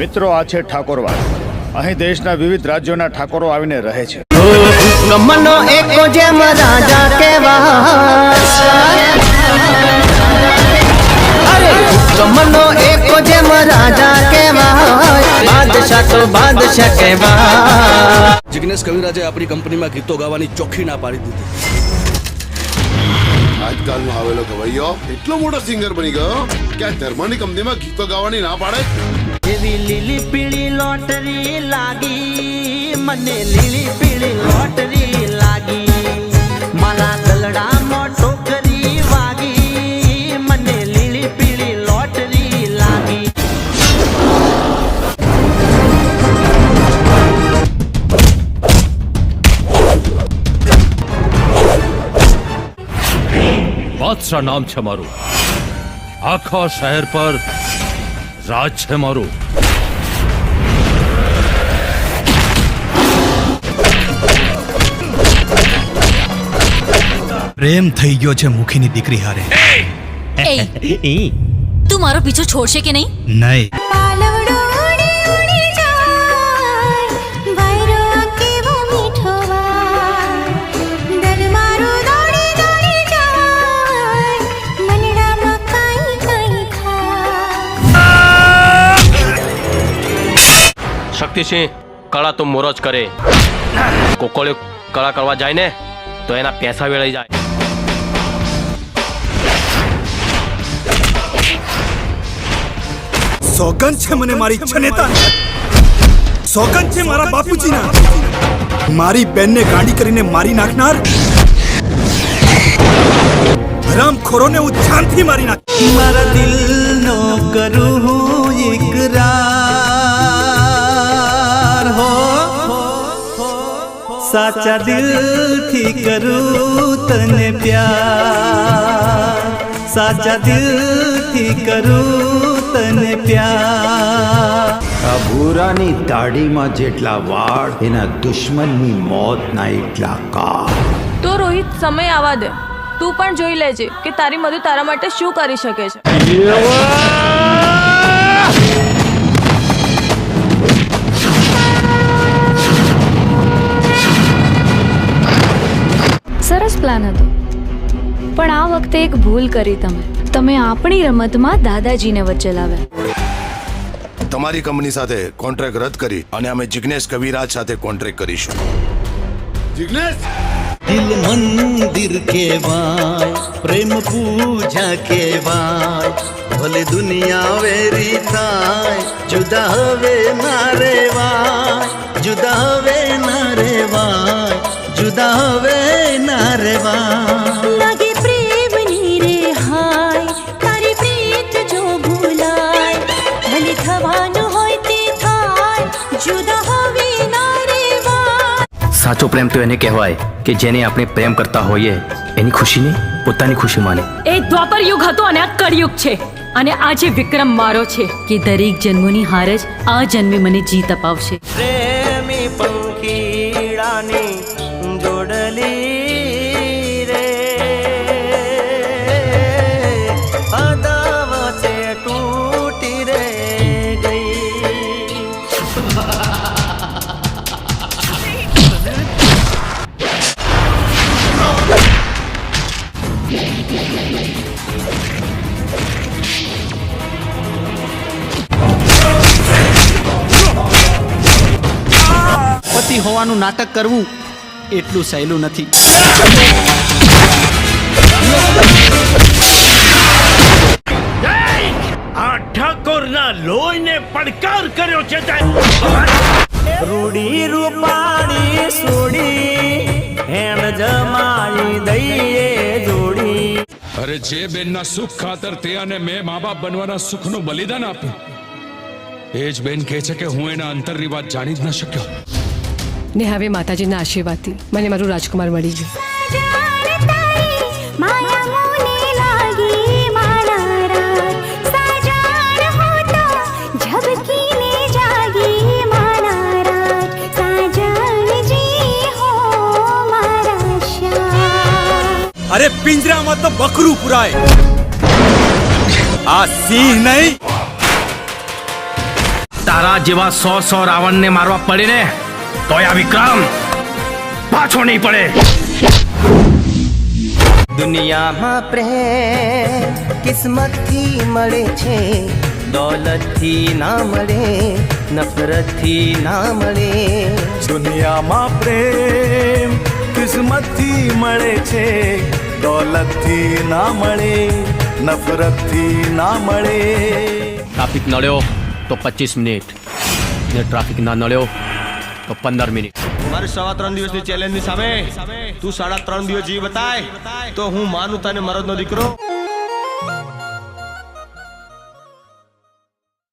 મિત્રો આ છે ઠાકોરવાડ અહીં દેશના વિવિધ રાજ્યોના ઠાકોરો આવીને રહે છે. ગમનો એકો જેમ રાજા કેવાય અરે એકો જેમ રાજા કેવાય બાદશાહ તો બાદશાહ કેવાય જિગ્નેશ કવિરાજે આપણી કંપનીમાં ગીતો ગાવાની ચોખ્ખી ના પાડી દીધી. આજકાલનો આવેલો ગવૈયો એટલો મોટો સિંગર બની ગયો કે આ ધર્મની કંપનીમાં ગીતો ગાવાની ના પાડે. એવી લીલી પીળી લોટરી લાગી. મને લીલી પીળી લોટરી લાગી. મારા ગલડામાં ટોકરી વાગી. મને લીલી પીળી લોટરી લાગી. બાદશાહ નામ છે મારું. આખા શહેર પર રાજ છે મારું. પ્રેમ થઈ ગયો છે મુખીની દીકરી હારે. એ તું મારો પીછો છોડશે કે નહીં? નહીં. શક્તિસિંહ કળા તો મોરો જ કરે. કોકોળે કળા કરવા જાય ને તો એના પૈસા વેળાઈ જાય. સોગંદ છે મને મારી છનેતા સોગંદ છે મારા બાપુજીના. મારી બેનને ગાંડી કરીને મારી નાખનાર. હરામખોરોને હું જાનથી મારી નાખ મારા દિલનો કરું સાચા દિલથી કરું તને પ્યાર. સાચા દિલથી કરું તને પ્યાર. આ ભૂરાની દાઢીમાં જેટલા વાળ એના દુશ્મનની મોતના એટલા કાળ. તો રોહિત સમય આવવા દે. તું પણ જોઈ લેજે કે તારી મધુ તારા માટે શું કરી શકે છે. વખતે એક ભૂલ કરી તમે તમે આપણી રમતમાં દાદાજીને વચ્ચે લાવ્યા તમારી કંપની સાથે કોન્ટ્રાક્ટ રદ કરી અને અમે જિગ્નેશ કવિરાજ સાથે કોન્ટ્રાક્ટ કરીશું જિગ્નેશ દિલ મંદિર કેવાય પ્રેમ પૂજા કેવાય ભલે દુનિયા વેરી થાય જુદા હવે ના રેવાય જુદા હવે ના રેવાય જુદા હવે ના રેવાય સાચો પ્રેમ તો એને કહેવાય કે જેને આપણે પ્રેમ કરતા હોઈએ એની ખુશીને પોતાની ખુશી માને. એ દ્વાપર યુગ હતો અને આ કળયુગ છે. અને આજે વિક્રમ મારો છે કે દરેક જન્મોની હાર જ આ જન્મે મને જીત અપાવશે. પ્રેમી પંખીડાની જોડલી પતિ હોવાનું નાટક કરવું એટલું સહેલું નથી. આ ઠાકોરના લોહીને પડકાર કર્યો છે રૂડી રૂપાણી સોડી હેણ જમાઈ દઈએ જોડી. અરે જે બેનના સુખ ખાતર તે અને મેં મા બાપ બનવાના સુખનું બલિદાન આપ્યું. એ જ બેન કહે છે કે હું એના અંતરની વાત જાણી જ ન શક્યો. ને હવે માતાજીના આશીર્વાદથી મને મારું રાજકુમાર મળી ગયું. માયા મોને લાગી મારા રાત સાજાન હો તો ઝબકીને જાગી મારા રાત સાજન જી હો મારા શ્યામ અરે પિંજરામાં તો બકરું પુરાય. આ સિંહ નહીં? તારા જેવા સો સો રાવણને મારવા પડે ને તોય આ વિક્રમ પાછો નહીં પડે. દુનિયામાં પ્રેમ કિસ્મતથી મળે છે દોલતથી ના મળે નફરતથી ના મળે. દુનિયામાં પ્રેમ કિસ્મતથી મળે છે દોલતથી ના મળે નફરતથી ના મળે. ટ્રાફિક નડ્યો તો પચીસ મિનિટ. ને ટ્રાફિક ના નડ્યો તો પંદર મિનિટ. મારી સવા ત્રણ દિવસની ચેલેન્જની સામે તું સાડા ત્રણ દિવસ જીવ બતાય તો હું માનું તને મરદનો દીકરો.